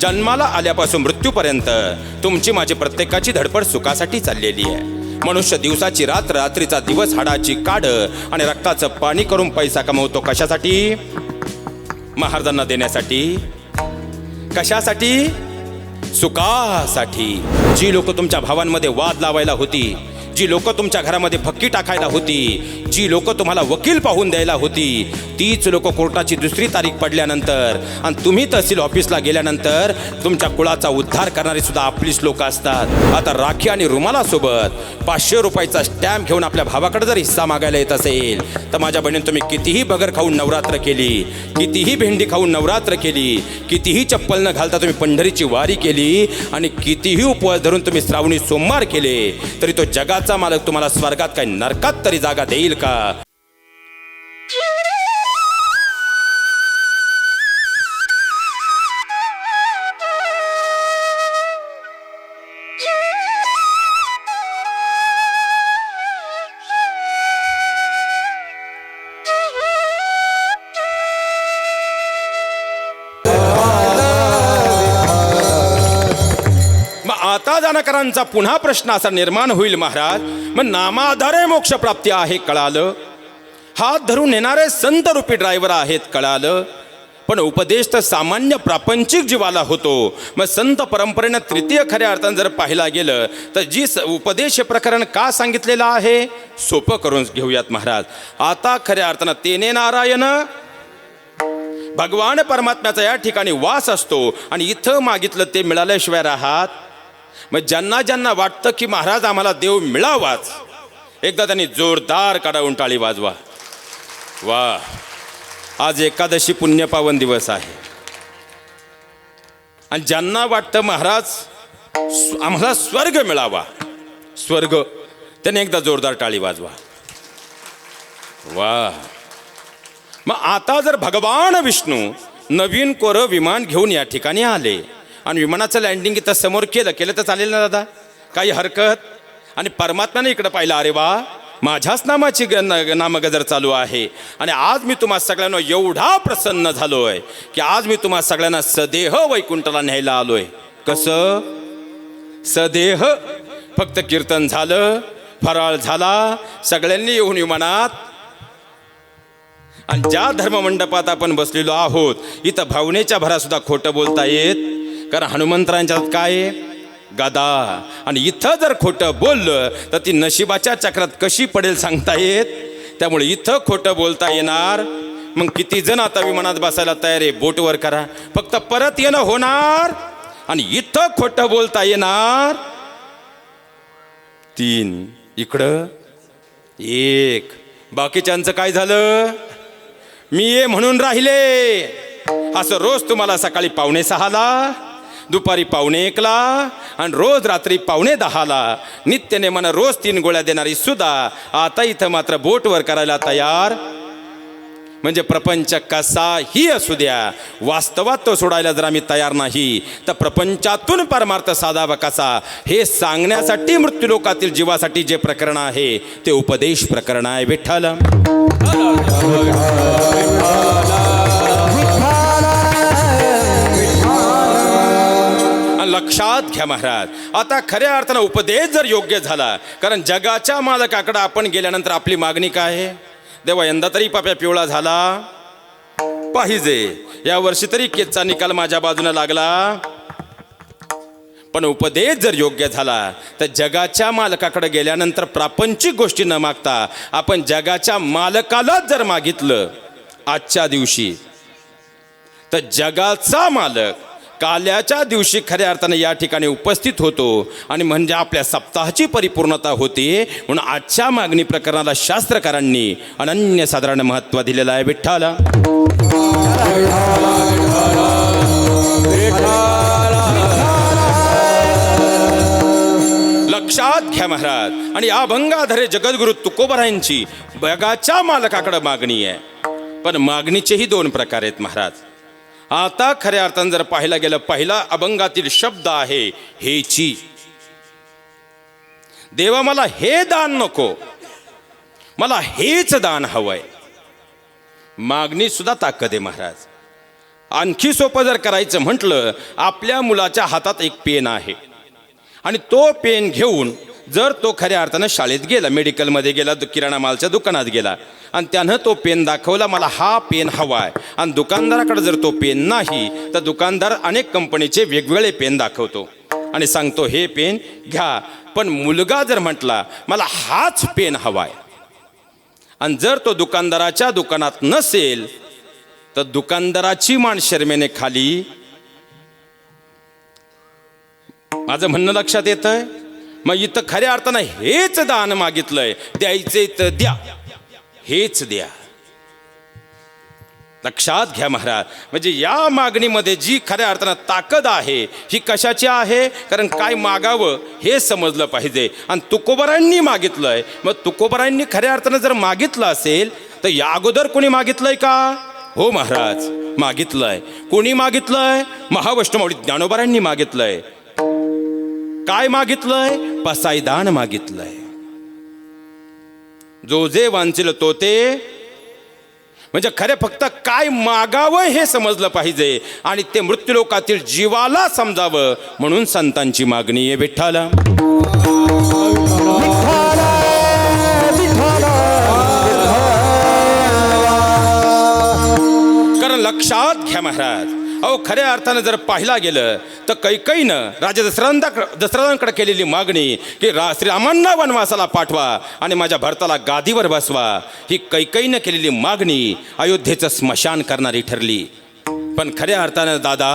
जन्माला आल्यापासून मृत्यूपर्यंत तुमची माझी प्रत्येकाची धडपड सुखासाठी चाललेली आहे. मनुष्य दिवसाची रात्र रात्रीचा दिवस हाडाची काड आणि रक्ताचं पाणी करून पैसा कमवतो कशासाठी? महाराजांना देण्यासाठी. कशासाठी? सुखासाठी. जी लोक तुमच्या भावांमध्ये वाद लावायला होती जी लोक तुमच्या घरामध्ये फक्की टाकायला होती जी लोक तुम्हाला वकील पाहून द्यायला होती तीच लोक कोर्टाची दुसरी तारीख पडल्यानंतर आणि तुम्ही तहसील ऑफिसला गेल्यानंतर तुमच्या कुळाचा उद्धार करणारी सुद्धा आपलीच लोक असतात. आता राखी आणि रुमालासोबत पाचशे रुपयाचा स्टॅम्प घेऊन आपल्या भावाकडे जर हिस्सा मागायला येत असेल तर माझ्या बहिणीने तुम्ही कितीही बगर खाऊन नवरात्र केली कितीही भेंडी खाऊन नवरात्र केली कितीही चप्पल न घालता तुम्ही पंढरीची वारी केली आणि कितीही उपवास धरून तुम्ही श्रावणी सोमवार केले तरी तो जगाचा मालक तुम्हाला स्वर्गात काही नरकात तरी जागा देईल का? आता पुन्हा प्रश्न असा निर्माण होईल महाराज. मग नामाधारे मोक्ष प्राप्ती आहे कळालं? हात धरून येणारे संत रूपी ड्रायव्हर आहेत कळालं? पण उपदेश तर सामान्य प्रापंचिक जीवाला होतो. मग संत परंपरेनं तृतीय खऱ्या अर्थानं जर पाहिला गेलं तर जी स- उपदेश प्रकरण का सांगितलेलं आहे? सोपं करून घेऊयात महाराज. आता खऱ्या अर्थानं तेने नारायण. भगवान परमात्म्याचा या ठिकाणी वास असतो आणि इथं मागितलं ते मिळाल्याशिवाय राहात मग ज्यांना ज्यांना वाटतं की महाराज आम्हाला देव मिळावाच एकदा त्यांनी जोरदार काढावून टाळी वाजवा. वा आज एकादशी पुण्यपावन दिवस आहे. आणि ज्यांना वाटतं महाराज आम्हाला स्वर्ग मिळावा स्वर्ग त्याने एकदा जोरदार टाळी वाजवा. वा मग आता जर भगवान विष्णू नवीन कोरं विमान घेऊन या ठिकाणी आले आणि विमानाचं लँडिंग इथं समोर केलं केलं तर चालेल ना दादा? काही हरकत? आणि परमात्म्याने इकडं पाहिलं अरे वा माझ्याच नामाची ग न- नामगजर चालू आहे. आणि आज मी तुम्हा सगळ्यांना एवढा प्रसन्न झालोय की आज मी तुम्हा सगळ्यांना सदेह वैकुंठला न्यायला आलोय. कसं? सदेह. फक्त कीर्तन झालं फराळ झाला सगळ्यांनी येऊन विमानात. आणि ज्या धर्ममंडपात आपण बसलेलो आहोत इथं भावनेच्या भरासुद्धा खोटं बोलता येत कारण हनुमंतरांच्यात काय आहे? गदा. आणि इथं जर खोटं बोललं तर ती नशिबाच्या चक्रात कशी पडेल सांगता येत? त्यामुळे इथं खोटं बोलता येणार. मग किती जण आता विमानात बसायला तयार आहे? बोटवर करा. फक्त परत येणं होणार आणि इथं खोटं बोलता येणार. तीन. इकडं. एक. बाकीच्यांचं काय झालं? मी ये म्हणून राहिले. असं रोज तुम्हाला सकाळी पावणे सहाला दुपारी पावणे एकला आणि रोज रात्री पावणे दहाला. नित्यने मला रोज तीन गोळ्या देणारी सुद्धा आता इथं मात्र बोटवर करायला तयार. म्हणजे प्रपंच कसाही असू द्या वास्तवात तो सोडायला जर आम्ही तयार नाही तर प्रपंचातून परमार्थ साधावा कसा? हे सांगण्यासाठी मृत्यूलोकातील जीवासाठी जे प्रकरण आहे ते उपदेश प्रकरण आहे विठ्ठल. लक्षात घ्या महाराज. आता खऱ्या अर्थानं उपदेश जर योग्य झाला कारण जगाच्या मालकाकडं आपण गेल्यानंतर आपली मागणी काय आहे? देवा यंदा तरी पाप्या पिवळा झाला. पाहिजे. या वर्षी तरी केसचा निकाल माझ्या बाजूने लागला. पण उपदेश जर योग्य झाला तर जगाच्या मालकाकडे गेल्यानंतर प्रापंचिक गोष्टी न मागता आपण जगाच्या मालकालाच जर मागितलं आजच्या दिवशी तर जगाचा मालक काल्याच्या दिवशी खऱ्या अर्थाने या ठिकाणी उपस्थित होतो आणि म्हणजे आपल्या सप्ताहाची परिपूर्णता होते म्हणून आजच्या मागणी प्रकरणाला शास्त्रकारांनी अनन्यसाधारण महत्त्व दिलेलं आहे. विठ्ठाला. लक्षात घ्या महाराज. आणि या भंगाधरे जगद्गुरु तुकोबरायांची बगाच्या मालकाकडे मागणी आहे. पण मागणीचेही दोन प्रकार आहेत महाराज. आता खऱ्या अर्थानं जर पाहायला गेलं पहिला अभंगातील शब्द आहे हेची देवा मला हे दान नको. मला हेच दान हवंय. मागणी सुद्धा ताकद आहे महाराज. आणखी सोपं जर करायचं म्हटलं आपल्या मुलाच्या हातात एक पेन आहे. आणि तो पेन घेऊन जर तो खऱ्या अर्थानं शाळेत गेला मेडिकलमध्ये गेला किराणा मालच्या दुकानात गेला आणि त्यानं तो पेन दाखवला मला हा पेन हवा आहे. आणि दुकानदाराकडे जर तो पेन नाही तर दुकानदार अनेक कंपनीचे वेगवेगळे पेन दाखवतो. आणि सांगतो हे पेन घ्या पण मुलगा जर म्हटला मला हाच पेन हवा आहे. आणि जर तो दुकानदाराच्या दुकानात नसेल तर दुकानदाराची मान शर्मेने खाली. माझं म्हणणं लक्षात येतं मग इथं खऱ्या अर्थानं हेच दान मागितलंय. द्यायचे तर द्या. हेच द्या. लक्षात घ्या महाराज. म्हणजे या मागणीमध्ये जी खऱ्या अर्थानं ताकद आहे ही कशाची आहे? कारण काय मागावं हे समजलं पाहिजे. आणि तुकोबरांनी मागितलंय. मग तुकोबरांनी खऱ्या अर्थानं जर मागितलं असेल तर या अगोदर कोणी मागितलंय का? हो महाराज मागितलंय. कोणी मागितलंय? महावैष्णवडी ज्ञानोबरांनी मागितलंय. काय मागितलंय? पसायदान मागितलंय. जो जे वांचिल तो ते. म्हणजे खरे फक्त काय मागावं हे समजलं पाहिजे आणि ते मृत्यूलोकातील जीवाला समजावं म्हणून संतांची मागणी आहे विठ्ठल. कारण लक्षात घ्या महाराज अहो खऱ्या अर्थानं जर पाहिला गेलं तर कैकईनं राजा दशरथांदा दशरथांकडे केलेली मागणी की रा श्रीरामांना वनवासाला पाठवा आणि माझ्या भरताला गादीवर बसवा ही कैकईनं केलेली मागणी अयोध्येचं स्मशान करणारी ठरली. पण खऱ्या अर्थानं दादा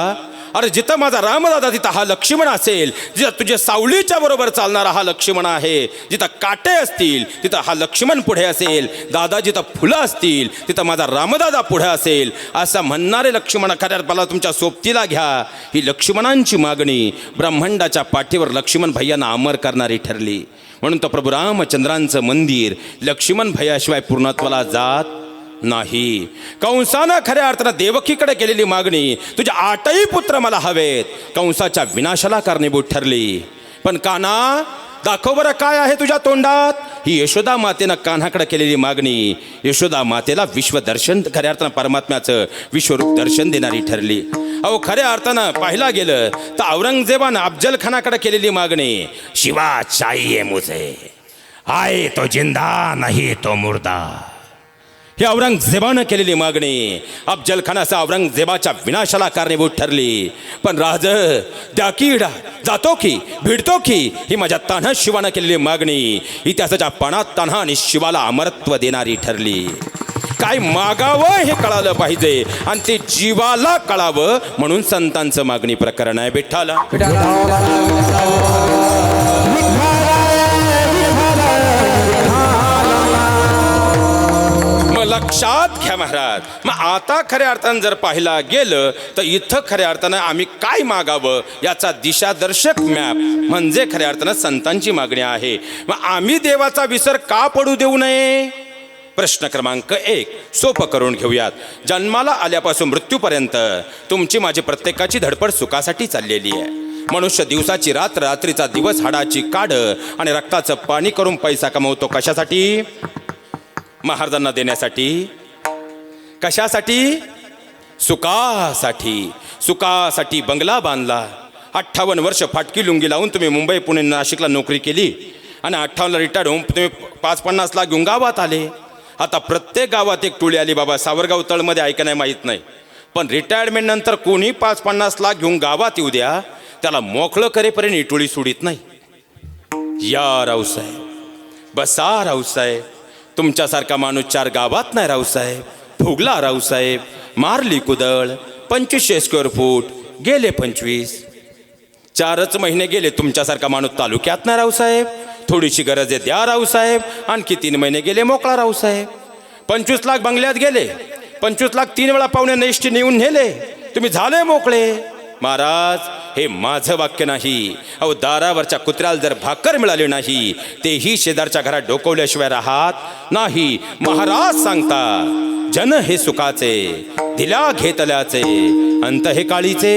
अरे जिथं माझा रामदादा तिथं हा लक्ष्मण असेल जिथं तुझ्या सावलीच्या बरोबर चालणारा हा लक्ष्मण आहे जिथं काटे असतील तिथं हा लक्ष्मण पुढे असेल दादा जिथं फुलं असतील तिथं माझा रामदादा पुढे असेल असं म्हणणारे लक्ष्मण खऱ्या मला तुमच्या सोबतीला घ्या. ही लक्ष्मणांची मागणी ब्रह्मांडाच्या पाठीवर लक्ष्मण भैयांना अमर करणारी ठरली. म्हणून तर प्रभू रामचंद्रांचं मंदिर लक्ष्मण भैयाशिवाय पूर्णत्वाला जात नाही. कंसानं खऱ्या अर्थानं देवकीकडे केलेली मागणी तुझे आठही पुत्र मला हवेत. कंसाच्या विनाशाला कारणीभूत ठरली. पण काना दाखव बरं काय आहे तुझ्या तोंडात? ही यशोदा मातेनं कान्हाकडे केलेली मागणी. यशोदा मातेला विश्वदर्शन खऱ्या अर्थानं परमात्म्याचं विश्वरूप दर्शन देणारी ठरली. अहो खऱ्या अर्थानं पाहिला गेलं तर औरंगजेबानं अफजल खानाकडे केलेली मागणी शिवा चाहिए मुझे. आए तो जिंदा नाही तो मुर्दा. ही औरंगजेबानं केलेली मागणी. अफजल खानाचा औरंगजेबाच्या विनाशाला कारणीभूत ठरली. पण राज त्या किडा जातो की भिडतो की ही माझ्या तान्हा शिवानं केलेली मागणी. इतिहासाच्या पानात तान्हा आणि शिवाला अमरत्व देणारी ठरली. काय मागावं हे कळालं पाहिजे. आणि ते जीवाला कळावं म्हणून संतांचं मागणी प्रकरण आहे. विठ्ठाला. लक्षात घ्या महाराज. मग आता खऱ्या अर्थानं जर पाहिला गेलं तर इथं खऱ्या अर्थानं आम्ही काय मागावं याचा दिशादर्शक मॅप म्हणजे खऱ्या अर्थानं संतांची मागणी आहे. मग आम्ही देवाचा विसर का पडू देऊ नये? प्रश्न क्रमांक एक. सोपं करून घेऊयात. जन्माला आल्यापासून मृत्यूपर्यंत तुमची माझी प्रत्येकाची धडपड सुखासाठी चाललेली आहे. मनुष्य दिवसाची रात्र रात्रीचा दिवस हाडाची काड आणि रक्ताचं पाणी करून पैसा कमवतो कशासाठी? महाराजांना देण्यासाठी? कशासाठी? सुखासाठी. सुखासाठी बंगला बांधला. अठ्ठावन्न वर्ष फाटकी लुंगी लावून तुम्ही मुंबई पुणे नाशिकला नोकरी केली. आणि अठ्ठावन्नला रिटायर्ड होऊन तुम्ही पाच पन्नास लाख घेऊन गावात आले. आता प्रत्येक गावात एक टोळी आली बाबा. सावरगाव तळमध्ये ऐका नाही माहीत नाही. पण रिटायरमेंट नंतर कोणी पाच पन्नास लाख घेऊन गावात येऊ द्या. त्याला मोकळं करेपर्यंत ही टोळी सोडित नाही. या रावसाहेब. बसा रावसाहेब. तुमच्यासारखा माणूस चार गावात नाही रावसाहेब फुगला रावसाहेब मारली कुदळ. पंचवीसशे स्क्वेअर फूट गेले पंचवीस. चारच महिने गेले तुमच्यासारखा माणूस तालुक्यात नाही रावसाहेब थोडीशी गरज आहे द्या रावसाहेब आणखी तीन महिने गेले मोकळा रावसाहेब पंचवीस लाख बंगल्यात गेले. पंचवीस लाख तीन वेळा पाहुणे नेष्टी नेऊन नेले. तुम्ही झाले मोकळे. महाराज हे माझं वाक्य नाही. अहो दारावरच्या कुत्र्याला जर भाकर मिळाली नाही तेही शेजारच्या घरात डोकवल्याशिवाय राहत नाही. महाराज सांगता जन हे सुखाचे दिला घेतल्याचे अंत हे काळीचे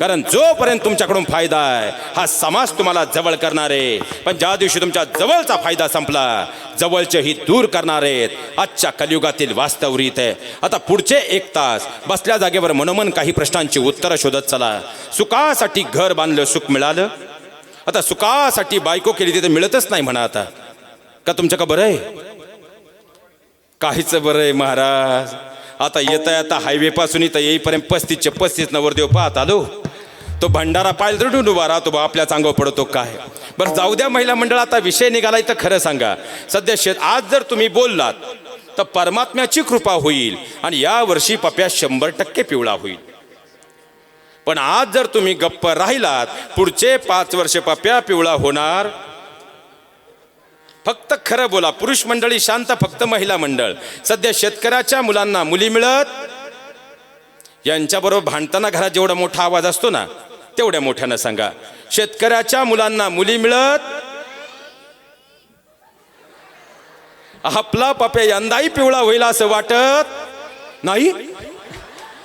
कारण जोपर्यंत तुमच्याकडून फायदा आहे हा समाज तुम्हाला जवळ करणार आहे. पण ज्या दिवशी तुमच्या जवळचा फायदा संपला जवळचेही दूर करणार आहेत. आजच्या कलियुगातील वास्तव रीत आहे. आता पुढचे एक तास बसल्या जागेवर मनोमन काही प्रश्नांची उत्तरं शोधत चला. सुखासाठी घर बांधलं सुख मिळालं? आता सुखासाठी बायको केली तिथे मिळतच नाही म्हणा आता. का तुमच्या का बरं आहे? काहीच बरं आहे महाराज. आता येता येता हायवे पासून इथं येईपर्यंत पस्तीसचे पस्तीस नवरदेव पाहत आलो. तो भंडारा पाहिलं तर डुंड राहतो बा आपल्या चांगो पडतो काय? बरं जाऊ द्या महिला मंडळ आता विषय निघालाय तर खरं सांगा. सध्या शेत आज जर तुम्ही बोललात तर परमात्म्याची कृपा होईल आणि या वर्षी पप्या शंभर टक्के पिवळा होईल. पण आज जर तुम्ही गप्प राहिलात पुढचे पाच वर्ष पप्या पिवळा होणार. फक्त खरं बोला पुरुष मंडळी शांत फक्त महिला मंडळ. सध्या शेतकऱ्याच्या मुलांना मुली मिळत यांच्याबरोबर भांडताना घरात जेवढा मोठा आवाज असतो ना तेवढ्या मोठ्यानं सांगा. शेतकऱ्याच्या मुलांना मुली मिळत? आपला पप्या यंदाही पिवळा होईल असं वाटत? नाही?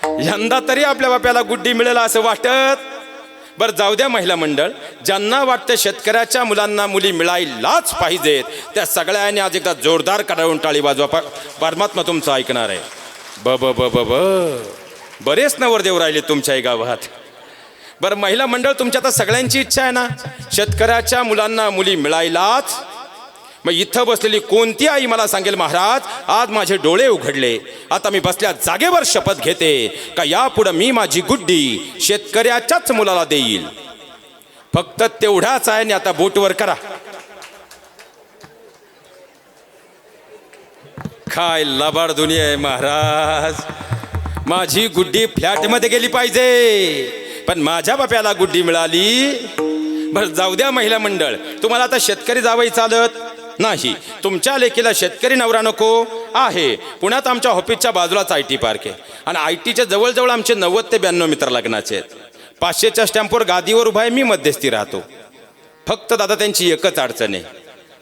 यंदा तरी आपल्या बाप्याला गुड्डी मिळेल असं वाटत? बरं जाऊ द्या महिला मंडळ. ज्यांना वाटतं शेतकऱ्याच्या मुलांना मुली मिळायलाच पाहिजेत त्या सगळ्यांनी आज एकदा जोरदार काढून टाळी वाजवा. परमात्मा तुमचं ऐकणार आहे. ब ब ब ब. बरेच नवरदेव राहिले तुमच्याही गावात. बरं महिला मंडळ तुमच्या आता सगळ्यांची इच्छा आहे ना? शेतकऱ्याच्या मुलांना मुली मिळायलाच. मग इथं बसलेली कोणती आई मला सांगेल महाराज? आज माझे डोळे उघडले. आता मी बसल्या जागेवर शपथ घेते का यापुढं मी माझी गुड्डी शेतकऱ्याच्याच मुलाला देईल. फक्त तेवढाच आहे आणि आता बोटवर करा. काय लबाड दुनिया आहे महाराज. माझी गुड्डी फ्लॅटमध्ये गेली पाहिजे. पण माझ्या बाप्याला गुड्डी मिळाली. बर जाऊ द्या महिला मंडळ. तुम्हाला आता शेतकरी जावई चालत नाही. तुमच्या लेकीला शेतकरी नवरा नको. आहे. पुण्यात आमच्या ऑफिसच्या बाजूलाच आय टी पार्क आहे. आणि आय टीच्या जवळजवळ आमचे नव्वद ते ब्याण्णव मित्र लग्नाचे आहेत. पाचशेच्या स्टॅम्पवर गादीवर उभा आहे मी मध्यस्थी राहतो. फक्त दादा त्यांची एकच अडचण आहे.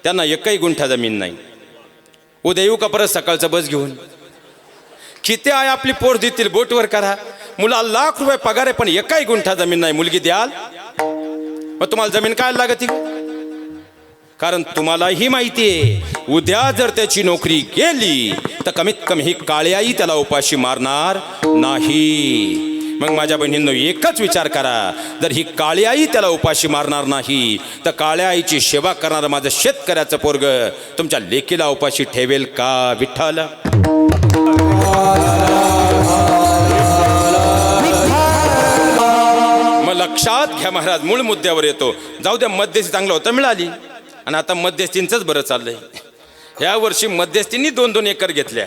त्यांना एकही गुंठा जमीन नाही. उद्या येऊ का परत सकाळचं बस घेऊन किती आहे आपली पोर देतील? बोटवर करा. मुला लाख रुपये पगार आहे पण एकाही गुंठा जमीन नाही. मुलगी द्याल. मग तुम्हाला जमीन काय लागत? कारण तुम्हालाही माहिती आहे उद्या जर त्याची नोकरी गेली तर कमीत कमी ही काळ्याई त्याला उपाशी मारणार नाही. मग माझ्या बहिणींनो एकच विचार करा. जर ही काळी आई त्याला उपाशी मारणार नाही तर काळ्या आईची सेवा करणारं माझं शेतकऱ्याचं पोरग तुमच्या लेकीला उपाशी ठेवेल का? विठ्ठल? मग लक्षात घ्या महाराज मूळ मुद्द्यावर येतो. जाऊ द्या मध्यस्थी चांगलं होतं मिळाली. आणि आता मध्यस्थींचंच बरं चाललंय. ह्या वर्षी मध्यस्थींनी दोन दोन एकर घेतल्या.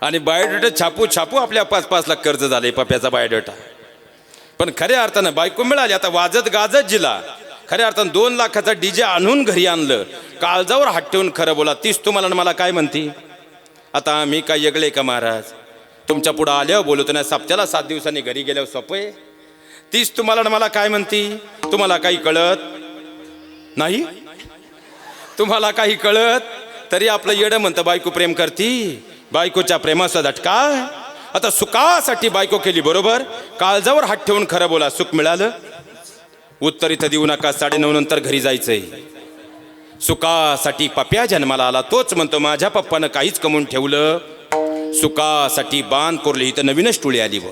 आणि बायोडेटा छापू छापू आपल्या पाच पाच लाख कर्ज झाले पप्याचा बायोडेटा. पण खऱ्या अर्थानं बायको मिळाली आता वाजत गाजत जिला. खऱ्या अर्थानं दोन लाखाचा डीजे आणून घरी आणलं. काळजावर हात ठेवून खरं बोला तीच तुम्हाला आणि मला काय म्हणती? आता मी काय येगळे का महाराज? तुमच्या पुढं आल्यावर बोलतो ना सप्त्याला सात दिवसांनी घरी गेल्यावर सोपे तीच तुम्हाला मला काय म्हणती? तुम्हाला काही कळत नाही? तुम्हाला काही कळत? तरी आपलं येडं म्हणतं बायको प्रेम करती. बायकोच्या प्रेमाचा झटका. आता सुखासाठी बायको केली बरोबर. काळजावर हात ठेवून खरं बोला सुख मिळालं? उत्तर इथं देऊ नका साडेनऊ नंतर घरी जायचंय. सुखासाठी पप्या जन्माला आला तोच म्हणतो माझ्या पप्पानं काहीच कमवून ठेवलं. सुखासाठी बांध कोरली इथं नवीनच टोळी आली व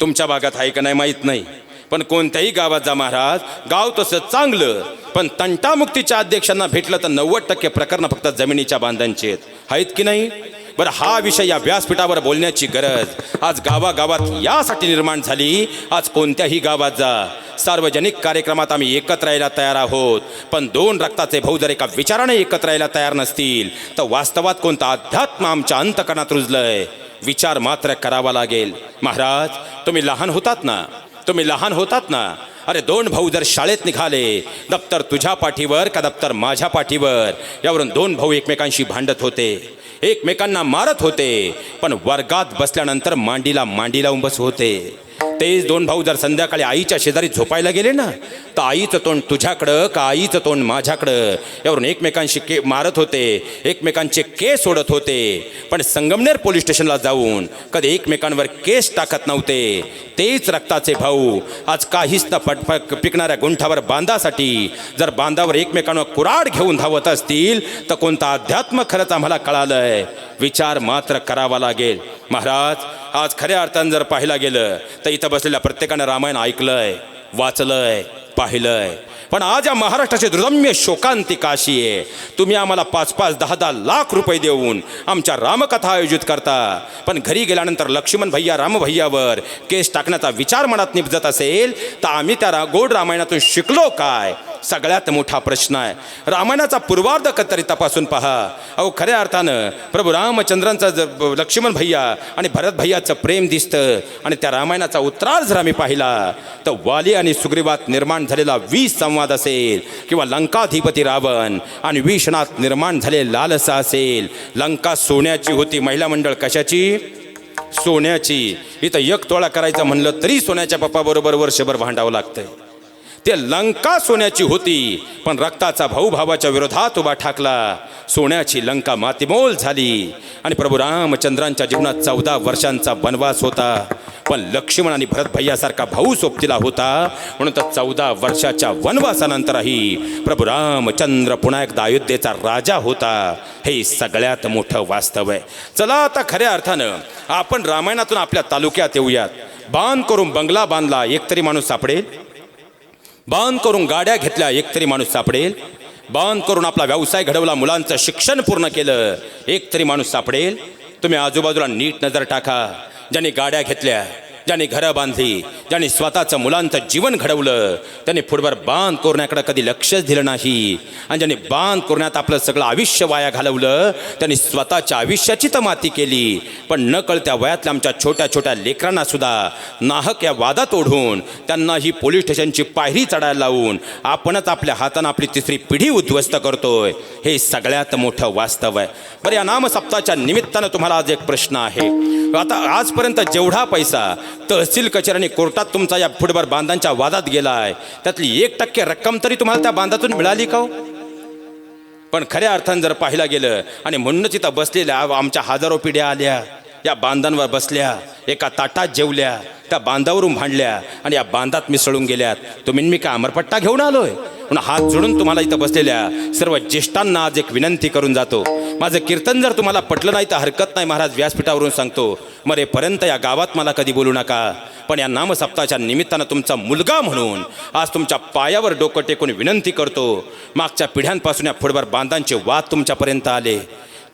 तुमच्या भागात आहे का नाही माहीत नाही. पण कोणत्याही गावात जा महाराज गाव तसं चांगलं पण तंटामुक्तीच्या अध्यक्षांना भेटलं तर नव्वद टक्के प्रकरणं फक्त जमिनीच्या बांधांचे आहेत की नाही? बरं हा विषय या व्यासपीठावर बोलण्याची गरज. आज गावागावात यासाठी निर्माण झाली. आज कोणत्याही गावात जा. सार्वजनिक कार्यक्रमात आम्ही एकत्र यायला तयार आहोत. पण दोन रक्ताचे भाऊ जर एका विचाराने एकत्र यायला तयार नसतील तर वास्तवात कोणता अध्यात्म आमच्या अंतकणात रुजलंय? विचार मात्र करावा लागेल. महाराज तुम्ही लहान होतात ना? तुम्ही लहान होतात ना? अरे दोन भाऊ जर शाळेत निघाले दप्तर तुझ्या पाठीवर का दप्तर माझ्या पाठीवर? यावरून दोन भाऊ एकमेकांशी भांडत होते. एकमेकांना मारत होते पण वर्गात बसल्यानंतर मांडीला मांडी लावून बस होते. तेच दोन भाऊ जर संध्याकाळी आईच्या शेजारी झोपायला गेले ना तर आईचं तोंड तुझ्याकडं का आईचं तोंड माझ्याकडं? यावरून एकमेकांशी के मारत होते एकमेकांचे केस सोडत होते. पण संगमनेर पोलीस स्टेशनला जाऊन कधी एकमेकांवर केस टाकत नव्हते. तेच रक्ताचे भाऊ. आज काहीच न पटपट पिकणाऱ्या गुंठावर बांधासाठी जर बांधावर एकमेकांवर कुराड घेऊन धावत असतील तर कोणता अध्यात्म खरंच आम्हाला कळालंय. विचार मात्र करावा लागेल. महाराज आज खऱ्या अर्थानं जर पाहिला गेलं तर इथं बसलेल्या प्रत्येकानं रामायण ऐकलंय वाचलंय पाहिलंय. पण आज या महाराष्ट्राची दुर्दम्य शोकांतिका काशी आहे. तुम्ही आम्हाला पाच पाच दहा दहा लाख रुपये देऊन आमच्या रामकथा आयोजित करता. पण घरी गेल्यानंतर लक्ष्मण भैया रामभैयावर केस टाकण्याचा विचार मनात निपजत असेल तर आम्ही त्या रा गोड रामायणातून शिकलो काय? सगळ्यात मोठा प्रश्न आहे. रामायणाचा पूर्वार्ध क- तरी तपासून पहा. अहो खऱ्या अर्थानं प्रभू रामचंद्रांचा ज- लक्ष्मण भैया आणि भरत भैयाचं प्रेम दिसतं आणि त्या रामायणाचा उत्तरार जर आम्ही पाहिला तर वाली आणि सुग्रीवात निर्माण झालेला वीस संवाद असेल किंवा लंकाधिपती रावण आणि विषणात निर्माण झाले लालसा असेल. लंका सोन्याची होती महिला मंडळ कशाची? सोन्याची. इथं एक तोळा करायचं म्हणलं तरी सोन्याच्या पप्पाबरोबर वर्षभर भांडावं लागतंय. ते लंका सोन्याची होती. पण रक्ताचा भाऊ भावाच्या विरोधात उभा ठाकला. सोन्याची लंका मातीमोल झाली. आणि प्रभू रामचंद्रांच्या जीवनात चौदा वर्षांचा वनवास होता. पण लक्ष्मण आणि भरत भैयासारखा भाऊ सोबतीला होता. म्हणून तर चौदा वर्षाच्या वनवासानंतरही प्रभू रामचंद्र पुन्हा एकदा अयोध्येचा राजा होता. हे सगळ्यात मोठं वास्तव आहे. चला आता खऱ्या अर्थानं आपण रामायणातून आपल्या तालुक्यात येऊयात. बांध करून बंगला बांधला. एकतरी माणूस सापडेल? बांध करून गाड्या घेतल्या एक तरी माणूस सापडेल. बांध करून आपला व्यवसाय घडवला मुलांचं शिक्षण पूर्ण केलं एक तरी माणूस सापडेल. तुम्ही आजूबाजूला नीट नजर टाका. ज्यांनी गाड्या घेतल्या ज्यांनी घरं बांधली ज्यांनी स्वतःचं मुलांचं जीवन घडवलं त्यांनी फुटभर बांध कोरण्याकडे कधी लक्षच दिलं नाही. आणि ज्यांनी बांध कोरण्यात आपलं सगळं आयुष्य वाया घालवलं त्यांनी स्वतःच्या आयुष्याची तर माती केली. पण न कळत्या वयातल्या आमच्या छोट्या छोट्या लेकरांना सुद्धा नाहक या वादात ओढून त्यांना ही पोलीस स्टेशनची पायरी चढायला लावून आपणच आपल्या हातानं आपली तिसरी पिढी उद्ध्वस्त करतोय. हे सगळ्यात मोठं वास्तव आहे. बरं या नामसप्ताच्या निमित्तानं तुम्हाला आज एक प्रश्न आहे. आता आजपर्यंत जेवढा पैसा तहसील कचेरी आणि कोर्टात तुमचा या फुटबॉल बांधांच्या वादात गेला आहे त्यातली एक टक्के रक्कम तरी तुम्हाला त्या बांधातून मिळाली का हो? पण खऱ्या अर्थानं जर पाहिलं गेलं आणि म्हणूनच इथं बसलेल्या आमच्या हजारो पिढ्या आल्या या बांधांवर बसल्या एका ताटात जेवल्या त्या बांधावरून भांडल्या आणि या बांधात मिसळून गेल्यात. तुम्ही मी का अमरपट्टा घेऊन आलोय? म्हणून हात जोडून तुम्हाला इथं बसलेल्या सर्व ज्येष्ठांना आज एक विनंती करून जातो. माझं कीर्तन जर तुम्हाला पटलं नाही तर हरकत नाही महाराज व्यासपीठावरून सांगतो. मरेपर्यंत या गावात मला कधी बोलू नका. पण या नामसप्ताच्या निमित्तानं तुमचा मुलगा म्हणून आज तुमच्या पायावर डोकं टेकून विनंती करतो. मागच्या पिढ्यांपासून या फुटभर बांधांचे वाद तुमच्यापर्यंत आले.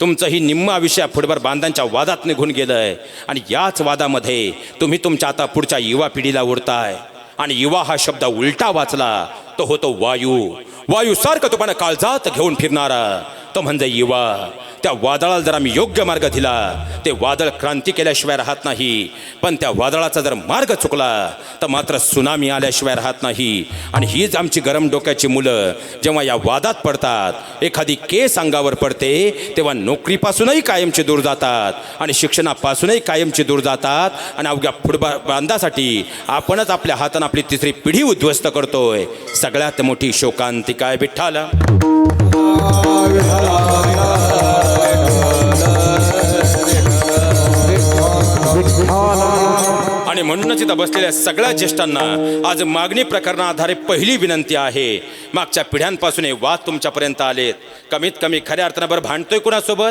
तुमचं ही निम्म आयुष्य फुटभर बांधांच्या वादात निघून गेलं आहे आणि याच वादामध्ये तुम्ही तुमच्या आता पुढच्या युवा पिढीला उरताय आणि युवा हा शब्द उलटा वाचला. तो होतो वायू. वायू सारखं तुम्हाला काळजात घेऊन फिरणारा. तो म्हणजे युवा. त्या वादळाला जर आम्ही योग्य मार्ग दिला ते वादळ क्रांती केल्याशिवाय राहत नाही. पण त्या वादळाचा जर मार्ग चुकला तर मात्र सुनामी आल्याशिवाय राहत नाही. आणि हीच आमची गरम डोक्याची मुलं. जेव्हा या वादात पडतात एखादी केस अंगावर पडते तेव्हा नोकरीपासूनही कायमचे दूर जातात आणि शिक्षणापासूनही कायमची दूर जातात. आणि अवघ्या फुटबॉल बांधासाठी आपणच आपल्या हातानं आपली तिसरी पिढी उद्ध्वस्त करतोय. सगळ्यात मोठी शोकांतिका आहे विठ्ठाला. म्हणूनच इथं बसलेल्या सगळ्या ज्येष्ठांना आज मागणी प्रकरणाआधारे पहिली विनंती आहे. मागच्या पिढ्यांपासून हे वाद तुमच्यापर्यंत आलेत. कमीत कमी खऱ्या अर्थानं बरं भांडतोय कुणासोबत?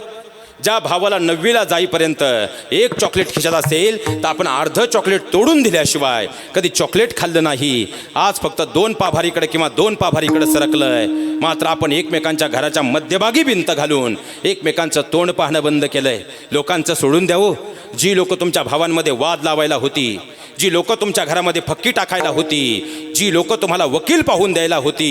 ज्या भावाला नववीला जाईपर्यंत एक चॉकलेट खिशात असेल तर आपण अर्ध चॉकलेट तोडून दिल्याशिवाय कधी चॉकलेट खाल्लं नाही. आज फक्त दोन पाभारीकडे किंवा दोन पाभारीकडे सरकलंय. मात्र आपण एकमेकांच्या घराच्या मध्यभागी भिंत घालून एकमेकांचं तोंड पाहणं बंद केलंय. लोकांचं सोडून द्यावं हो. जी लोक तुमच्या भावांमध्ये वाद लावायला होती जी लोक तुमच्या घरामध्ये फक्की टाकायला होती जी लोक तुम्हाला वकील पाहून द्यायला होती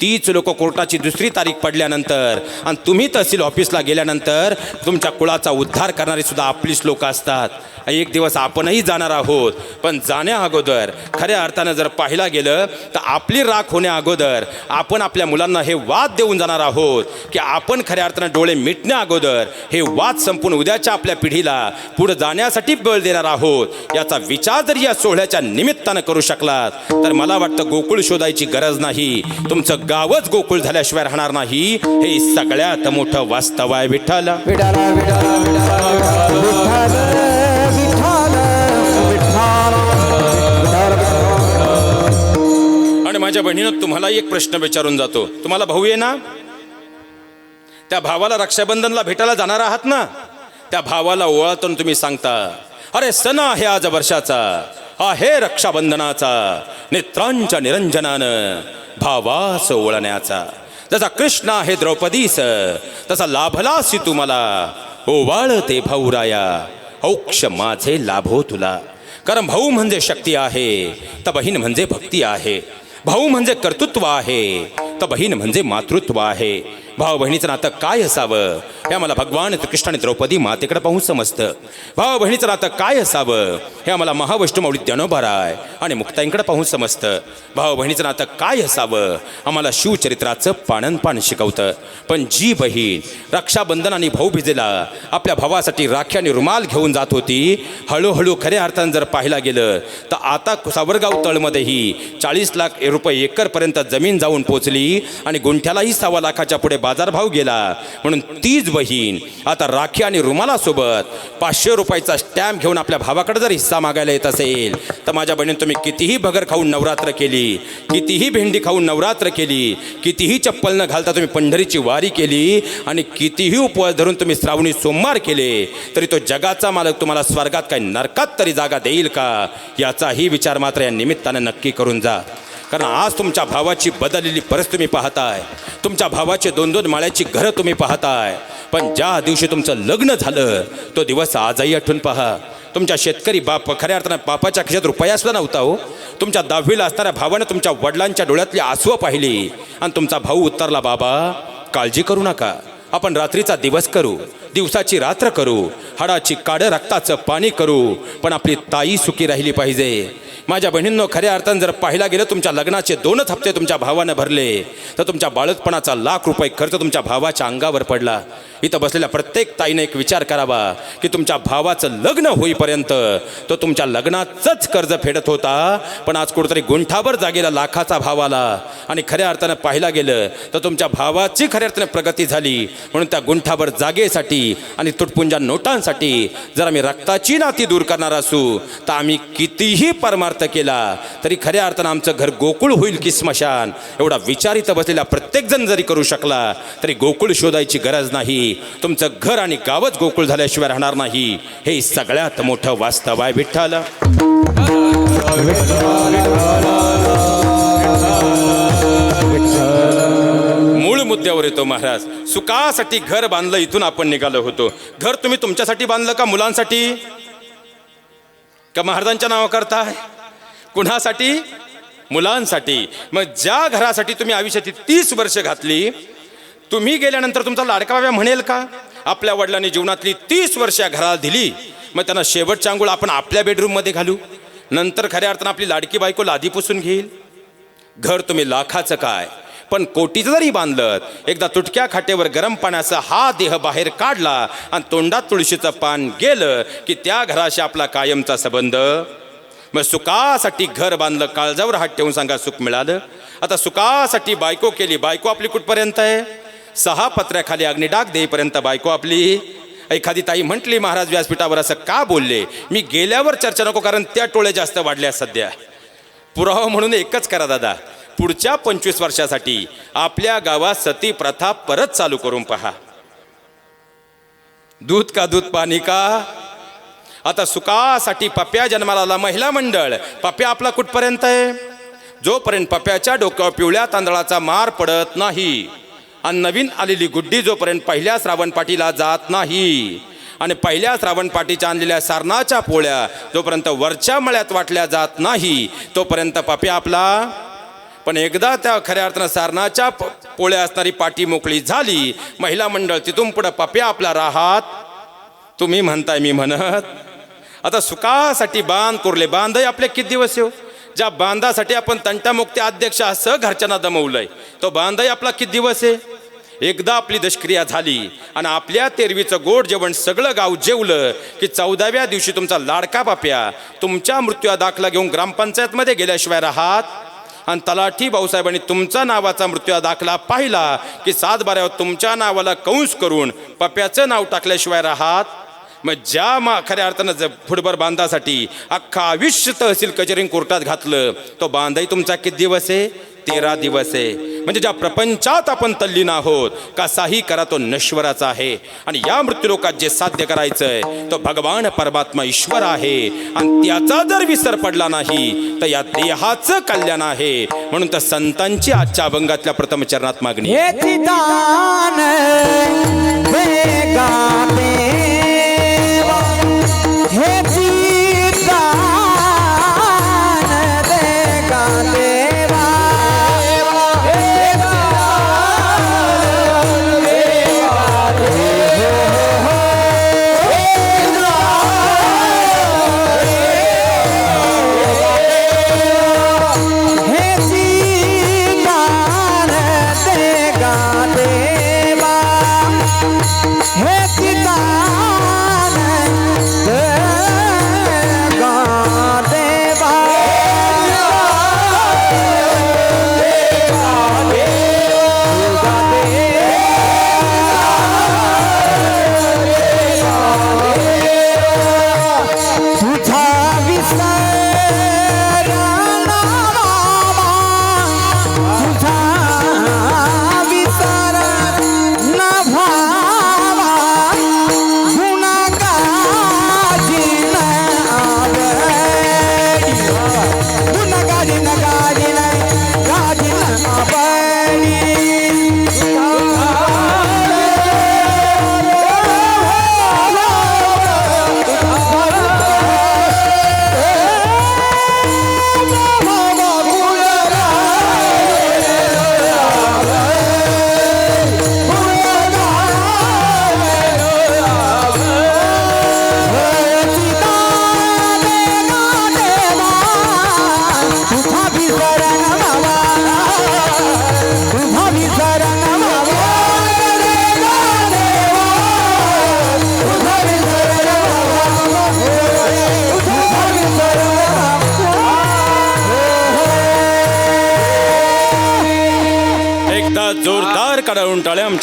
तीच लोक कोर्टाची दुसरी तारीख पडल्यानंतर आणि तुम्ही तहसील ऑफिसला गेल्यानंतर तुमच्या कुळाचा उद्धार करणारे सुद्धा आपलीच लोक असतात. एक दिवस आपणही जाणार आहोत. पण जाण्या अगोदर खऱ्या अर्थानं जर पाहिला गेलं तर आपली राख होण्या अगोदर आपण आपल्या मुलांना हे वाद देऊन जाणार आहोत की आपण खऱ्या अर्थानं डोळे मिटण्या अगोदर हे वाद संपून उद्याच्या आपल्या पिढीला पुढे जाण्यासाठी बळ देणार आहोत. याचा विचार जर या सोहळ्याच्या निमित्तानं करू शकलात तर मला वाटतं गोकुळ शोधायची गरज नाही. तुमचं गावच गोकुळ झाल्याशिवाय राहणार नाही. हे सगळ्यात मोठं वास्तव आहे विठ्ठल. विठाल विठाल विठाल माझ्या बहिणीनं तुम्हाला एक प्रश्न विचारून जातो. तुम्हाला भाऊ आहे ना? त्या भावाला रक्षाबंधनला भेटायला जाणार आहात ना? त्या भावाला ओळखून तुम्ही सांगता अरे सण आहे आज वर्षाचा आहे रक्षाबंधनाचा नेत्रांच्या निरंजनानं भावास ओळण्याचा जसा कृष्ण आहे द्रौपदीस तसा लाभलासी तुम्हाला ओवाळते भाऊराया औक्ष माझे लाभो तुला. कारण भाऊ म्हणजे शक्ती आहे तर बहीण म्हणजे भक्ती आहे. भाऊ म्हणजे कर्तृत्व आहे. तर बहीण म्हणजे मातृत्व आहे. भाऊ बहिणीचं नातं काय असावं? हे आम्हाला भगवान कृष्ण आणि द्रौपदी मातेकडे पाहून समजतं. भाऊ बहिणीचं नातं काय असावं? हे आम्हाला महावैष्णव माऊली ज्ञानोबाराय आणि मुक्ताईंकडे पाहून समजतं. भाऊ बहिणीचं नातं काय असावं? आम्हाला शिवचरित्राचं पाणनपान शिकवतं. पण जी बहीण रक्षाबंधन आणि भाऊबीजेला आपल्या भावासाठी राखी आणि रुमाल घेऊन जात होती हळूहळू खऱ्या अर्थानं जर पाहायला गेलं तर आता सावरगाव तळमध्येही चाळीस लाख रुपये एकरपर्यंत जमीन जाऊन पोचली आणि गुंठ्यालाही सव्वा लाखाच्या पुढे बाजारभाव गेला. म्हणून तीच बहीण आता राखी आणि रुमालासोबत पाचशे रुपयाचा स्टॅम्प घेऊन आपल्या भावाकडे जर हिस्सा मागायला येत असेल तर माझ्या बहिणीने तुम्ही कितीही भगर खाऊन नवरात्र केली कितीही भेंडी खाऊन नवरात्र केली कितीही चप्पल न घालता तुम्ही पंढरीची वारी केली आणि कितीही उपवास धरून तुम्ही श्रावणी सोमवार केले तरी तो जगाचा मालक तुम्हाला स्वर्गात काही नरकात तरी जागा देईल का? याचाही विचार मात्र या निमित्तानं नक्की करून जा. कारण आज तुमच्या भावाची बदललेली परस तुम्ही पाहताय. तुमच्या भावाचे दोन दोन माळ्याची घरं तुम्ही पाहताय. पण ज्या दिवशी तुमचं लग्न झालं तो दिवस आजही आठवून पहा. तुमच्या शेतकरी बाप खऱ्या अर्थानं बापाच्या खिशात रुपया सुद्धा नव्हता हो. तुमच्या दहावीला असणाऱ्या भावानं तुमच्या वडिलांच्या डोळ्यातली आसवं पाहिली. आणि तुमचा भाऊ उत्तरला बाबा काळजी करू नका. आपण रात्रीचा दिवस करू. दिवसाची रात्र करू. हाडाची काडं रक्ताचं पाणी करू. पण आपली ताई सुखी राहिली पाहिजे. माझ्या बहिणींनो खऱ्या अर्थानं जर पाहिला गेलं तुमच्या लग्नाचे दोनच हप्ते तुमच्या भावानं भरले. तर तुमच्या बाळतपणाचा लाख रुपये खर्च तुमच्या भावाच्या अंगावर पडला. इथं बसलेल्या प्रत्येक ताईने एक विचार करावा की तुमच्या भावाचं लग्न होईपर्यंत तो तुमच्या लग्नाचंच कर्ज फेडत होता. पण आज कुठंतरी गुंठाभर जागेला लाखाचा भाव आला. आणि खऱ्या अर्थानं पाहिला गेलं तर तुमच्या भावाची खऱ्या अर्थाने प्रगती झाली. म्हणून त्या गुंठाभर जागेसाठी आणि तुटपुंजा नोटांसाठी जर आम्ही रक्ताची नाती दूर करणार असू तर आम्ही कितीही परमार्थ केला तरी खऱ्या अर्थानं आमचं घर गोकुळ होईल की स्मशान? एवढा विचार इथं बसलेला प्रत्येकजण जरी करू शकला तरी गोकुळ शोधायची गरज नाही. तुमचं घर आणि गावच गोकुळ झाल्याशिवाय राहणार नाही. हे सगळ्यात मोठं वास्तव आहे विठ्ठल. मूळ मुद्द्यावर येतो महाराज. सुखासाठी घर बांधलं इथून आपण निघालो होतो. घर तुम्ही तुमच्यासाठी बांधलं का मुलांसाठी? का महाराजांच्या नावा करताय कुणासाठी? मुलांसाठी. मग ज्या घरासाठी तुम्ही आयुष्याची तीस वर्ष घातली तुम्ही गेल्यानंतर तुमचा लाडका म्हणेल का? आपल्या वडिलांनी जीवनातली तीस वर्ष या घराला दिली. मग त्यांना शेवटची आंघोळ आपण आपल्या बेडरूममध्ये घालू. नंतर खऱ्या अर्थानं आपली लाडकी बायको लादी पुसून घेईल. घर तुम्ही लाखाचं काय? पण कोटीचं जरी बांधलं एकदा तुटक्या खाटेवर गरम पाण्याचा हा देह बाहेर काढला आणि तोंडात तुळशीचं पान गेलं की त्या घराशी आपला कायमचा संबंध. मग सुखासाठी घर बांधलं काळजावर हात ठेवून सांगा सुख मिळालं? आता सुखासाठी बायको केली बायको आपली कुठपर्यंत आहे? सहा पत्र्याखाली अग्निडाग देईपर्यंत बायको आपली. एखादी ताई म्हटली महाराज व्यासपीठावर असं का बोलले? मी गेल्यावर चर्चा नको कारण त्या टोळ्या जास्त वाढल्या सध्या. पुरावा म्हणून एकच करा दादा. पुढच्या पंचवीस वर्षासाठी आपल्या गावात सती प्रथा परत चालू करून पहा. दूध का दूध पाणी का? आता सुखासाठी पप्या जन्माला आला महिला मंडळ. पप्या आपला कुठपर्यंत आहे? जोपर्यंत पप्याच्या डोक्यावर पिवळ्या तांदळाचा मार पडत नाही. आणि नवीन आलेली गुड्डी जोपर्यंत पहिल्या श्रावण पाठीला जात नाही आणि पहिल्या श्रावण पाठीच्या आणलेल्या सारणाच्या पोळ्या जोपर्यंत वरच्या मळ्यात वाटल्या जात नाही तोपर्यंत पापी आपला पण एकदा त्या खऱ्या अर्थानं सारणाच्या पोळ्या असणारी पाठी मोकळी झाली महिला मंडळ तिथून पुढं पाप्या आपला राहात. तुम्ही म्हणताय मी म्हणत. आता सुखासाठी बांध कोरले बांधही आपले किती दिवस येऊ? ज्या बांधासाठी आपण तंटामुक्ती अध्यक्ष असं घरच्यांना दमवलंय तो बांधही आपला किती दिवस आहे? एकदा आपली दशक्रिया झाली आणि आपल्या तेरवीचं गोड जेवण सगळं गाव जेवलं की चौदाव्या दिवशी तुमचा लाडका बाप्या तुमच्या मृत्यू दाखला घेऊन ग्रामपंचायतमध्ये गेल्याशिवाय राहात? आणि तलाठी भाऊसाहेबांनी तुमचा नावाचा मृत्यू दाखला पाहिला की सात बाऱ्यावर तुमच्या नावाला कंस करून पप्याचं नाव टाकल्याशिवाय राहात? मग ज्या मा खऱ्या अर्थानं ज फुटबॉल बांधासाठी अख्खा आयुष्य तहसील कचेरी कोर्टात घातलं तो बांधाही तुमचा किती दिवस आहे? तेरा दिवस आहे. म्हणजे ज्या प्रपंचात आपण तल्लीन आहोत कसाही करा तो नश्वराचा आहे. आणि या मृत्यूलोकात जे साध्य करायचंय तो भगवान परमात्मा ईश्वर आहे. आणि त्याचा जर विसर पडला नाही तर या देहाचं कल्याण आहे. म्हणून तर संतांची आजच्या अभंगातल्या प्रथम चरणात मागणी हे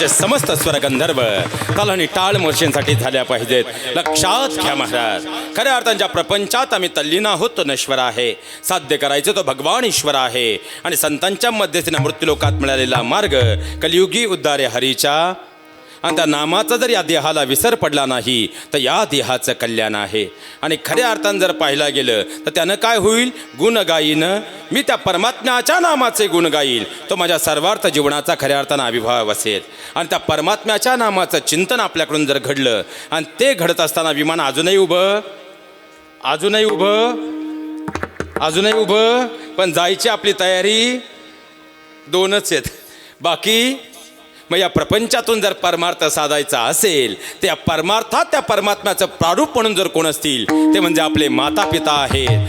कडवून समस्त स्वरगंधर्व गंधर्व आणि टाळ मोर्शींसाठी झाल्या पाहिजेत. लक्षात घ्या महाराज. खऱ्या अर्थांच्या प्रपंचात आम्ही तल्लीन आहोत तो नश्वर आहे. साध्य करायचं तो भगवान ईश्वर आहे. आणि संतांच्या मध्यस्थीनं मृत्यूलोकात मिळालेला मार्ग कलियुगी उद्धारे हरीच्या आणि त्या नामाचा जर या देहाला विसर पडला नाही तर या देहाचं कल्याण आहे. आणि खऱ्या अर्थानं जर पाहिला गेलं तर त्यानं काय होईल? गुण गाईन मी त्या परमात्म्याच्या नामाचे गुण गाईल. तो माझ्या सर्वार्थ जीवनाचा खऱ्या अर्थानं अभिभाव असेल. आणि त्या परमात्म्याच्या नामाचं चिंतन आपल्याकडून जर घडलं आणि ते घडत असताना विमान अजूनही उभं अजूनही उभं अजूनही उभं पण जायची आपली तयारी दोनच आहेत. बाकी मग या प्रपंचातून जर परमार्थ साधायचा असेल त्या परमार्थात त्या परमात्म्याचं प्रारूप म्हणून जर कोण असतील ते म्हणजे आपले माता पिता आहेत.